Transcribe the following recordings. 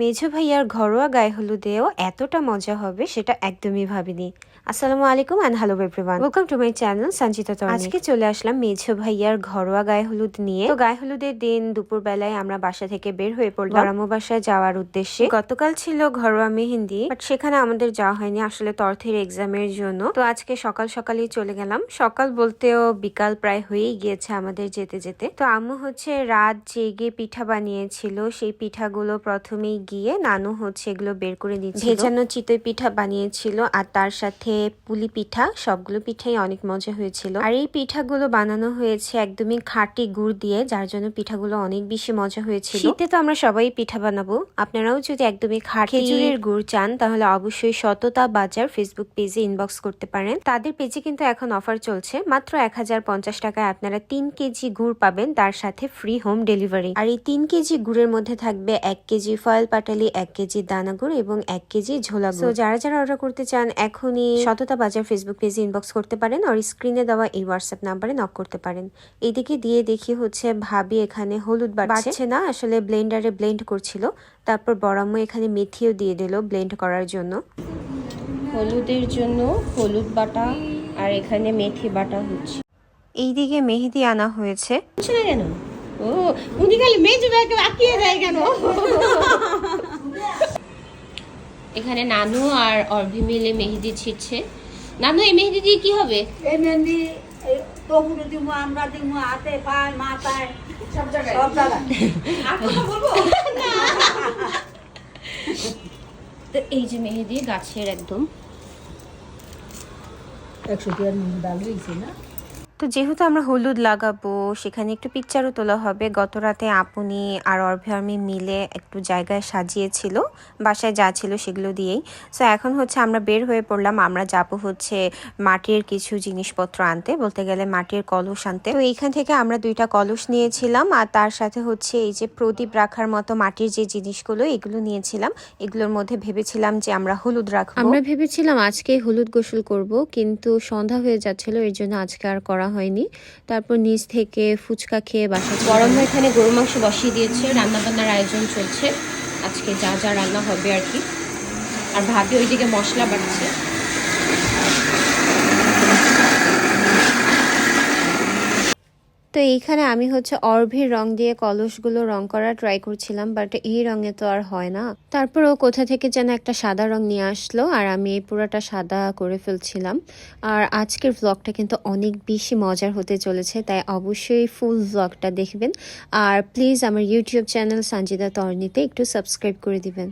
মেঝো ভাইয়ার ঘরোয়া গায়ে হলুদেও এতটা মজা হবে সেটা একদমই ভাবিনি। আসসালামু আলাইকুম and hello everyone welcome to my channel Sanchita Toroni আজকে চলে আসলাম মেঝো ভাইয়ার ঘরোয়া গায়ে হলুদ নিয়ে। তো গায়ে হলুদের দিন দুপুর বেলায় আমরা বাসা থেকে বের হয়ে পড়লাম। বরামো বাসায় যাওয়ার উদ্দেশ্যে। গতকাল ছিল ঘরোয়া মেহেন্দি বাট সেখানে আমাদের যাওয়া হয়নি আসলে তর্থের এক্সামের জন্য। তো আজকে সকাল সকালেই চলে গেলাম। সকাল বলতেও বিকাল প্রায় হয়েই গিয়েছে আমাদের যেতে যেতে। তো আম্মু হচ্ছে রাত জেগে পিঠা বানিয়েছিল। সেই পিঠাগুলো প্রথমেই গিয়ে নানু হচ্ছে এগুলো বের করে দিচ্ছিল। ভেজানো চিতই পিঠা বানিয়েছিল আর তার সাথে পুলি পিঠা সবগুলো পিঠাই অনেক মজা হয়েছিল। আর এই পিঠাগুলো বানানো হয়েছে একদমই খাঁটি গুড় দিয়ে যার জন্য পিঠাগুলো অনেক বেশি মজা হয়েছিল। শীতে তো আমরা সবাই পিঠা বানাবো। আপনারাও যদি একদমই খাঁটি খেজুরের গুড় চান তাহলে অবশ্যই সততা বাজার ফেসবুক পেজে ইনবক্স করতে পারেন। তাদের পেজে কিন্তু এখন অফার চলছে। মাত্র এক হাজার পঞ্চাশ টাকায় আপনারা তিন কেজি গুড় পাবেন তার সাথে ফ্রি হোম ডেলিভারি আর এই তিন কেজি গুড়ের মধ্যে থাকবে এক কেজি ফয়েল পাটালি এক কেজি দানা গুড় এবং এক কেজি ঝোলা গুড়। যারা যারা অর্ডার করতে চান এখনই সততা বাজার ফেসবুক পেজে ইনবক্স করতে পারেন আর স্ক্রিনে দেওয়া এই হোয়াটসঅ্যাপ নাম্বারে নক করতে পারেন। এইদিকে দিয়ে দেখি হচ্ছে ভাবি এখানে হলুদ বাড়ছে। না আসলে ব্লেন্ডারে ব্লেন্ড করছিল। তারপর বড়াম্মু এখানে মেথিও দিয়ে দিল ব্লেন্ড করার জন্য। হলুদের জন্য হলুদ বাটা আর এখানে মেথি বাটা হচ্ছে। এইদিকে মেহেদি আনা হয়েছে। কেন? ও উনি খালি মেজু ব্যাগে আঁকিয়ে দেয় কেন? এখানে নানু আর অর্ভি মিলে মেহেদি ছিটছে নানু এই মেহেদি দিয়ে কি হবে? এই দিব আমরা দিব হাতে পায় মাথায় সব জায়গায়। সব জায়গায়। তো এই যে মেহেদি গাছের একদম। একশো টিয়ার ডাল না? তো যেহেতু আমরা হলুদ লাগাবো, সেখানে একটু পিকচারও তোলা হবে। গত রাতে আপনি আর অর্ভে আমি মিলে একটু জায়গায় সাজিয়েছিল, বাসায় যা ছিল সেগুলো দিয়েই। সো এখন হচ্ছে আমরা বের হয়ে পড়লাম, আমরা যাব হচ্ছে মাটির কিছু জিনিসপত্র আনতে, বলতে গেলে মাটির কলস আনতে। তো এইখান থেকে আমরা দুইটা কলস নিয়েছিলাম, আর তার সাথে হচ্ছে এই যে প্রদীপ রাখার মতো মাটির যে জিনিসগুলো, এগুলো নিয়েছিলাম। এগুলোর মধ্যে ভেবেছিলাম যে আমরা হলুদ রাখব। আমরা ভেবেছিলাম আজকে হলুদ গোসল করব, কিন্তু সন্ধ্যা হয়ে যাচ্ছিল, এর জন্য আজকে আর করা হয়নি। তারপর নিচ থেকে ফুচকা খেয়ে বাসা গরম গরম এখানে গরু মাংস বসিয়ে দিয়েছে। রান্নাবান্নার আয়োজন চলছে। আজকে যা যা রান্না হবে আর কি। আর ভাবি ওইদিকে মশলা বাড়ছে তো এইখানে আমি হচ্ছে অর্ভির রং দিয়ে কলসগুলো রং করা ট্রাই করছিলাম বাট এই রঙে তো আর হয় না। তারপর ও কোথা থেকে যেন একটা সাদা রং নিয়ে আসলো, আর আমি এই পুরোটা সাদা করে ফেলছিলাম। আর আজকের ভ্লগটা কিন্তু অনেক বেশি মজার হতে চলেছে, তাই অবশ্যই ফুল ভ্লগটা দেখবেন। আর প্লিজ আমার ইউটিউব চ্যানেল সঞ্জিতা তর্নিতে একটু সাবস্ক্রাইব করে দিবেন।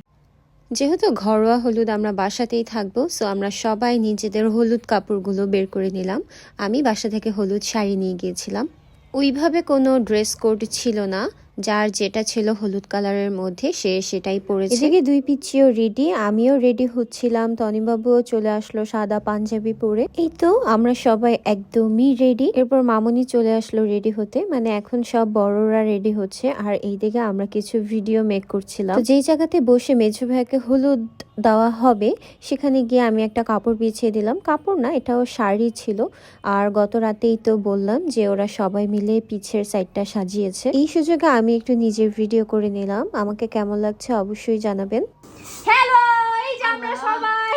যেহেতু ঘরোয়া হলুদ আমরা বাসাতেই থাকব সো আমরা সবাই নিজেদের হলুদ কাপড়গুলো বের করে নিলাম। আমি বাসা থেকে হলুদ শাড়ি নিয়ে গিয়েছিলাম। ওইভাবে কোনো ড্রেস কোড ছিল না, যার যেটা ছিল হলুদ কালারের মধ্যে সে সেটাই পরেছে। এদিকে দুই পিচ্ছিও রেডি, আমিও রেডি হচ্ছিলাম, তনিবাবুও চলে আসলো সাদা পাঞ্জাবি পরে। এই তো আমরা সবাই একদমই রেডি। এরপর মামুনি চলে আসলো রেডি হতে মানে এখন সব বড়রা রেডি হচ্ছে। আর এইদিকে আমরা কিছু ভিডিও মেক করছিলাম। যেই জায়গাতে বসে মেঝো ভাইকে হলুদ দেওয়া হবে। সেখানে গিয়ে আমি একটা কাপড় বিছিয়ে দিলাম। কাপড় না এটাও শাড়ি ছিল। আর গত রাতেই তো বললাম যে ওরা সবাই মিলে পিছের সাইডটা সাজিয়েছে। এই সুযোগে আমি একটু নিজের ভিডিও করে নিলাম। আমাকে কেমন লাগছে অবশ্যই জানাবেন। হ্যালো এই যে আমরা সবাই।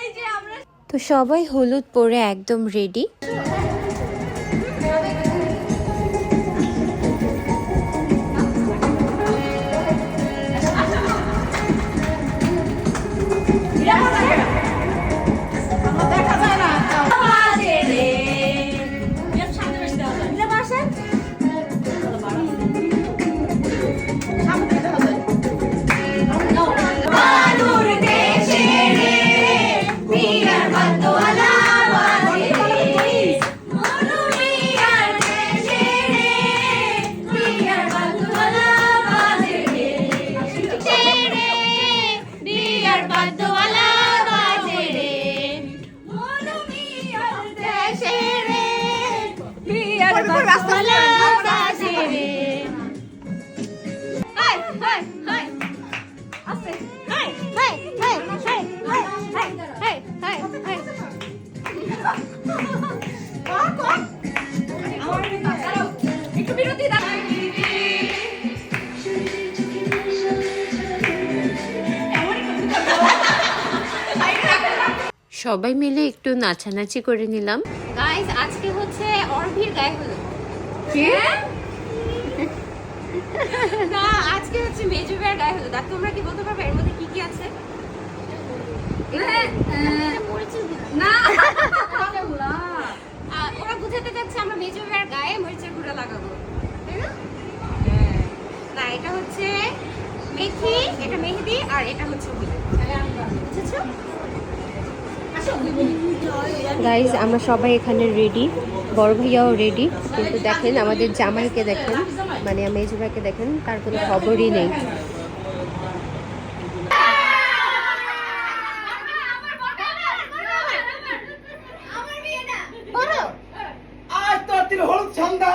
এই যে আমরা তো সবাই হলুদ পরে একদম রেডি সবাই মিলে একটু নাচানাচি করে নিলাম। গাইস আজকে হচ্ছে অর্ভির গায়ে হলো না আজকে হচ্ছে মেজু ভাইয়ের গায়ে হলো আর তোমরা কি বলতে পারবে? এর মধ্যে কি কি আছে? না। ওরা বুঝাতে যাচ্ছে আমরা মেজু ভাইয়ের গায়ে মরিচের গুঁড়া লাগাবো। না? হ্যাঁ। না এটা হচ্ছে মেথি এটা মেহেদি আর এটা হচ্ছে বুঝেছ? গাইজ আমরা সবাই এখানে রেডি বড় ভাইয়াও রেডি কিন্তু দেখেন, আমাদের জামাইকে দেখেন মানে মেজু ভাইকে দেখেন, তার কোনো খবরই নেই আজ তোর দিন হলুদ সন্ধ্যা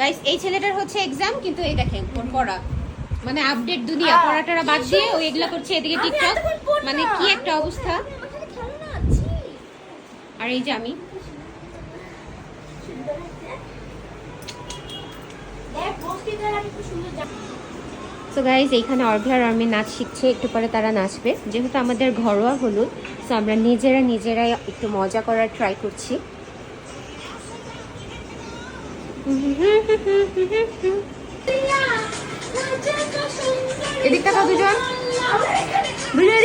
গাইস এই ছেলেটার হচ্ছে এক্সাম কিন্তু এই দেখেন ওর পড়া মানে আপডেট দুনিয়া পড়াটারা বাদ দিয়ে ও এগুলা করছে এদিকে টিকটক মানে কি একটা অবস্থা? আর এই যে আমি। সো গাইজ এইখানে অর্ঘ্য আর আমি নাচ শিখছে একটু পরে তারা নাচবে। যেহেতু আমাদের ঘরোয়া হলুদ সো আমরা নিজেরা নিজেরাই একটু মজা করার ট্রাই করছি। দুজন। দুজন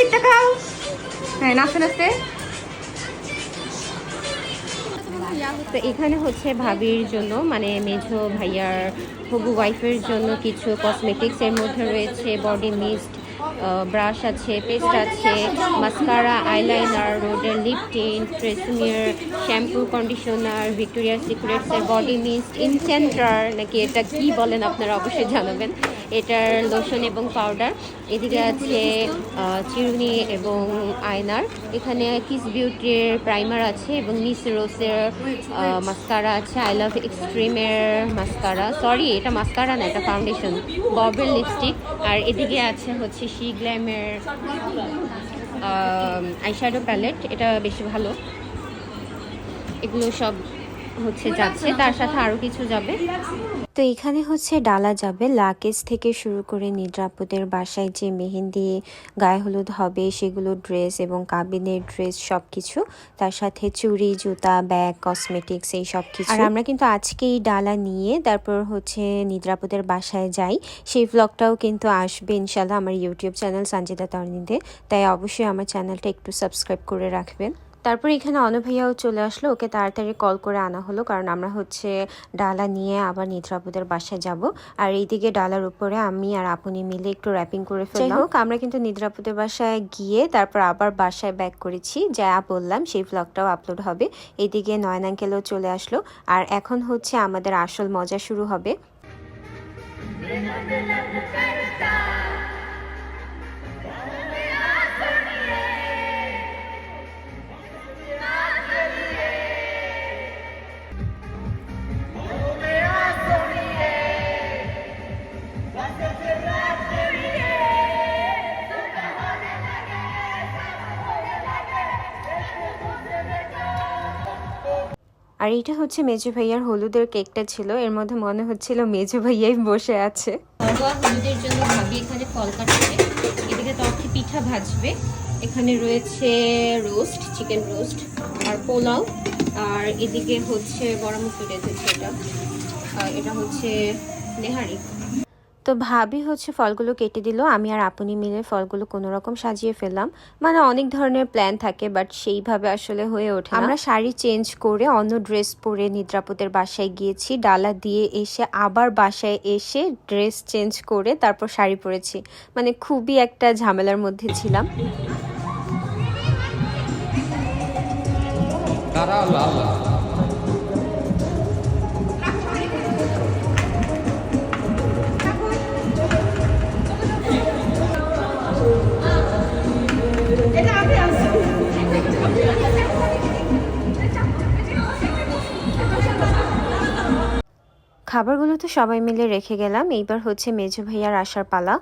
হ্যাঁ নাচতে নাচতে। তো এখানে হচ্ছে ভাবির জন্য মানে মেঝো ভাইয়ার হবু ওয়াইফের জন্য কিছু কসমেটিক্স এর মধ্যে রয়েছে। বডি মিস্ট ব্রাশ আছে পেস্ট আছে মাস্কারা আইলাইনার রোডের lip tint Tresemme shampoo conditioner Victoria সিক্রেটসের body mist ইনসেন্টার নাকি এটা কি বলেন আপনারা অবশ্যই জানাবেন। এটার লোশন এবং পাউডার এদিকে আছে চিরুনি এবং আয়নার। এখানে কিস বিউটির প্রাইমার আছে এবং মিস রোসের মাস্কারা আছে। আই লাভ এক্সট্রিমের মাস্কারা সরি এটা মাস্কারা না, এটা ফাউন্ডেশন ববের লিপস্টিক আর এদিকে আছে হচ্ছে শি গ্ল্যামের আইশ্যাডো প্যালেট এটা বেশি ভালো। এগুলো সব হচ্ছে যাচ্ছে তার সাথে আরও কিছু যাবে। তো এখানে হচ্ছে ডালা যাবে লাকেজ থেকে শুরু করে নিদ্রাপুদের বাসায় যে মেহেন্দি গায়ে হলুদ হবে সেগুলো ড্রেস এবং কাবিনের ড্রেস সব কিছু তার সাথে চুড়ি জুতা ব্যাগ কসমেটিক্স এই সব কিছু আর আমরা কিন্তু আজকেই ডালা নিয়ে তারপর হচ্ছে নিদ্রাপুদের বাসায় যাই। সেই ব্লগটাও কিন্তু আসবে ইনশাল্লাহ আমার ইউটিউব চ্যানেল সঞ্জিতা তর্নিদে তাই অবশ্যই আমার চ্যানেলটা একটু সাবস্ক্রাইব করে রাখবেন। তারপর এখানে অনু ভাইয়াও চলে আসলো ওকে তাড়াতাড়ি কল করে আনা হলো কারণ আমরা হচ্ছে ডালা নিয়ে আবার নিদ্রাপুদের বাসায় যাব। আর এইদিকে ডালার উপরে আমি আর আপনি মিলে একটু র্যাপিং করে ফেললাম। হোক। আমরা কিন্তু নিদ্রাপুদের বাসায় গিয়ে তারপর আবার বাসায় ব্যাক করেছি। যা বললাম সেই ব্লগটাও আপলোড হবে। এইদিকে নয়ন আঙ্কেলও চলে আসলো। আর এখন হচ্ছে আমাদের আসল মজা শুরু হবে। আর এটা হচ্ছে মেজু ভাইয়ার হলুদের কেকটা ছিল। এর মধ্যে মনে হচ্ছিল মেজু ভাইয়াই বসে আছে। হলুদের জন্য ভাবি এখানে ফল এদিকে তরকি পিঠা ভাজবে। এখানে রয়েছে রোস্ট, চিকেন রোস্ট আর পোলাও। আর এদিকে হচ্ছে বড় মুখ এটা। এটা হচ্ছে নেহারি। তো ভাবি হচ্ছে ফলগুলো কেটে দিল। আমি আর আপনি মিলে ফলগুলো কোনো রকম সাজিয়ে ফেললাম। মানে অনেক ধরনের প্ল্যান থাকে বাট সেইভাবে আসলে হয়ে ওঠে আমরা শাড়ি চেঞ্জ করে অন্য ড্রেস পরে নিদ্রাপদের বাসায় গিয়েছি। ডালা দিয়ে এসে আবার বাসায় এসে ড্রেস চেঞ্জ করে তারপর শাড়ি পরেছি। মানে খুবই একটা ঝামেলার মধ্যে ছিলাম। খাবারগুলো তো সবাই মিলে রেখে গেলাম। এইবার হচ্ছে মেজু ভাইয়ার আসার পালা।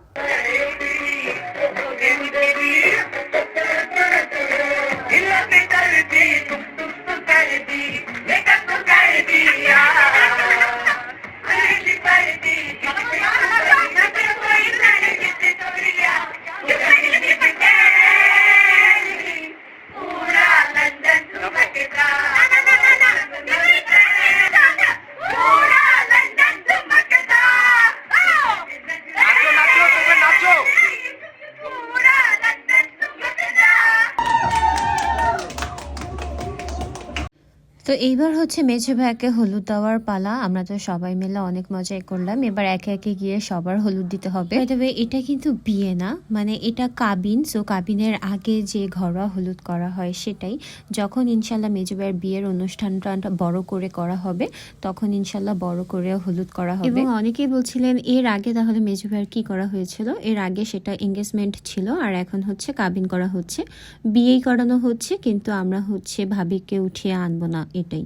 এইবার হচ্ছে মেঝে ভাইকে হলুদ দেওয়ার পালা। আমরা তো সবাই মিলে অনেক মজাই করলাম। এবার একে একে গিয়ে সবার হলুদ দিতে হবে। তবে এটা কিন্তু বিয়ে না। মানে এটা কাবিন। সো কাবিনের আগে যে ঘরোয়া হলুদ করা হয় সেটাই। যখন ইনশাল্লাহ মেজু ভাইয়ের বিয়ের অনুষ্ঠানটা বড় করে করা হবে, তখন ইনশাল্লাহ বড় করে হলুদ করা হবে। এবং অনেকেই বলছিলেন, এর আগে তাহলে মেজু ভাইয়ের কি করা হয়েছিল? এর আগে সেটা এঙ্গেজমেন্ট ছিল, আর এখন হচ্ছে কাবিন করা হচ্ছে। বিয়েই করানো হচ্ছে, কিন্তু আমরা হচ্ছে ভাবিকে উঠিয়ে আনব না। এটাই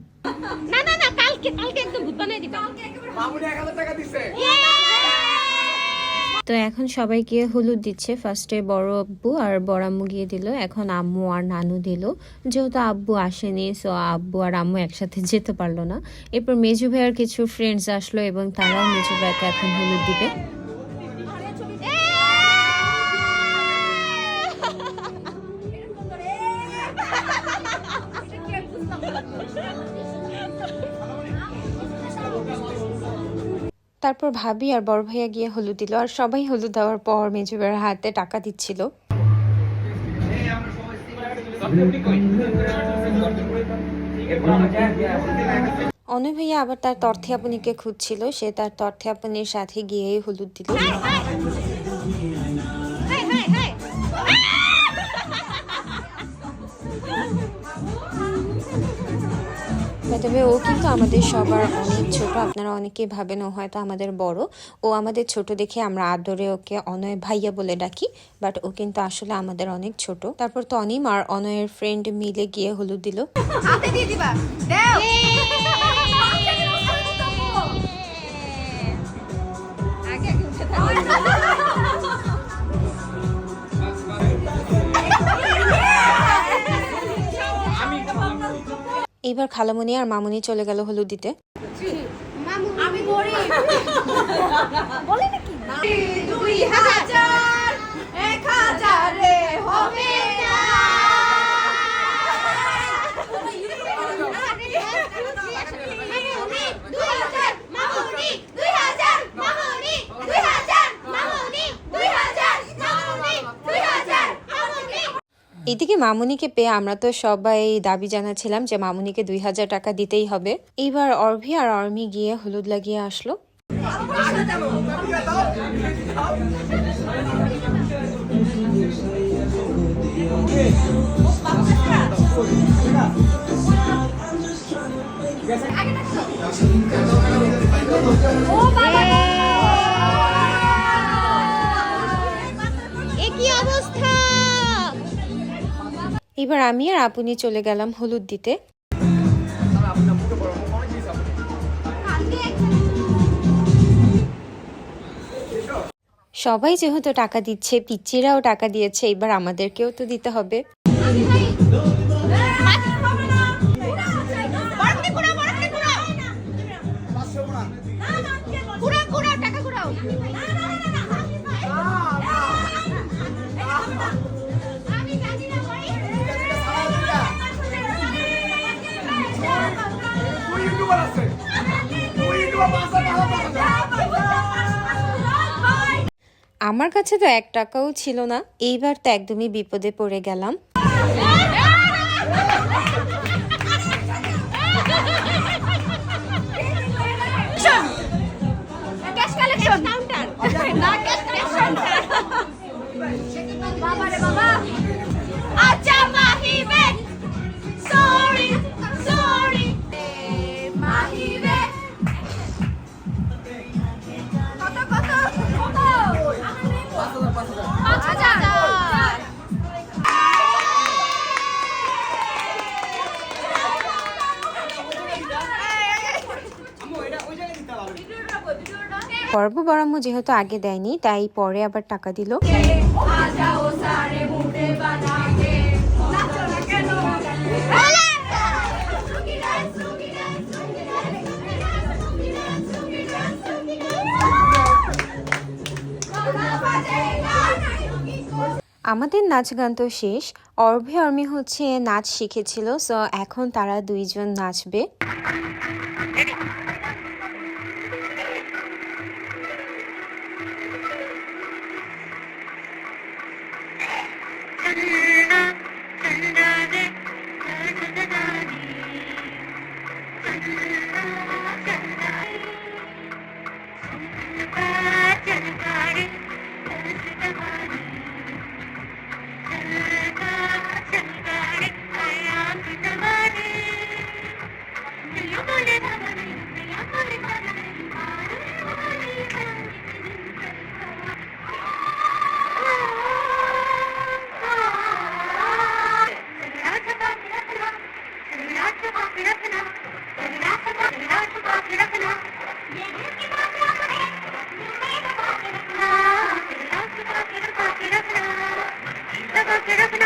না না না কালকে কালকে একদম ভূত বানাই দিবা। মামুনি এক হাজার টাকা দিছে। তো এখন সবাই গিয়ে হলুদ দিচ্ছে। ফার্স্টে বড় আব্বু আর বড় আম্মু গিয়ে দিল। এখন আম্মু আর নানু দিল। যেহেতু আব্বু আসেনি সো আব্বু আর আম্মু একসাথে যেতে পারল না। এরপর মেজু ভাইয়ের কিছু ফ্রেন্ডস আসলো এবং তারাও মেজু ভাইকে এখন হলুদ দিবে। তারপর ভাবি আর বড় ভাইয়া গিয়ে হলুদ দিল। আর সবাই হলুদ দেওয়ার পর মেজুবের হাতে টাকা দিচ্ছিল। অনয় ভাইয়া আবার তার তর্থে আপনিকে খুঁজছিল। সে তার তর্থে আপনির সাথে গিয়েই হলুদ দিল। তবে ও কিন্তু আমাদের সবার অনেক ছোট। আপনারা অনেকেই ভাবেন ও হয়তো আমাদের বড়। ও আমাদের ছোট দেখে আমরা আদরে ওকে অনয় ভাইয়া বলে ডাকি বাট ও কিন্তু আসলে আমাদের অনেক ছোট। তারপর তনিম আর অনয়ের ফ্রেন্ড মিলে গিয়ে হলুদ দিল। হাতে দিয়ে দিবা। দেও। আগে আগে এইবার খালামণি আর মামুনি চলে গেল হলুদ দিতে আমি বলি বলে নাকি? দুই হাজার এক হাজারে হবে না দুই হাজার মামুনি দুই হাজার মামুনি দুই হাজার মামুনি দুই হাজার মামুনি দুই হাজার মামুনি এদিকে মামুনিকে পেয়ে আমরা তো সবাই দাবি জানাচ্ছিলাম যে মামুনিকে দুই হাজার টাকা দিতেই হবে। এইবার অর্ভি আর অর্মি গিয়ে হলুদ লাগিয়ে আসলো। এ এবার আমি আর আপনি চলে গেলাম হলুদ দিতে। সবাই যেহেতু টাকা দিচ্ছে, পিচ্চিরাও টাকা দিয়েছে, এবার আমাদেরকেও তো দিতে হবে। আমার কাছে তো এক টাকাও ছিল না। এইবার তো একদমই বিপদে পড়ে গেলাম। পর্ব যেহেতু আগে দেয়নি, তাই পরে আবার টাকা দিল। আমাদের নাচ গান তো শেষ। অর্ভি, অর্মি হচ্ছে নাচ শিখেছিল সো এখন তারা দুইজন নাচবে।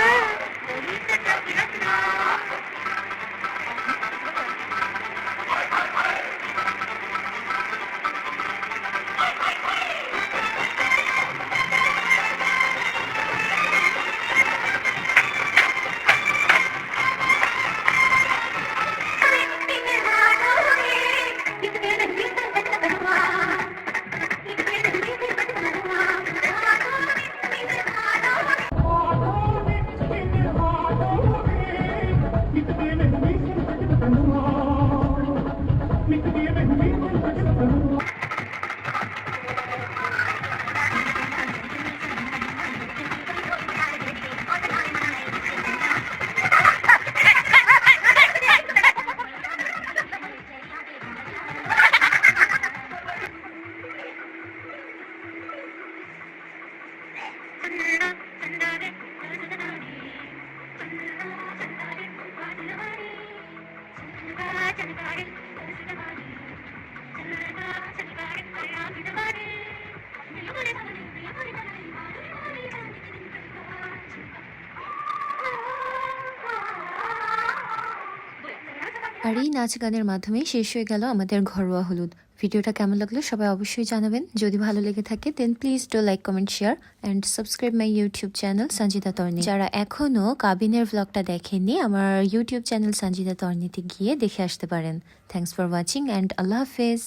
Ah! আর এই নাচ গানের মাধ্যমেই শেষ হয়ে গেল আমাদের ঘরোয়া হলুদ। ভিডিওটা কেমন লাগল সবাই অবশ্যই জানাবেন। যদি ভালো লেগে থাকে then please do like comment share and subscribe my YouTube channel Sanjita Toroni যারা এখনও কাবিনের ব্লগটা দেখেননি, আমার ইউটিউব চ্যানেল সঞ্জিতা তর্নিতে গিয়ে দেখে আসতে পারেন। থ্যাংকস ফর ওয়াচিং অ্যান্ড আল্লাহ হাফেজ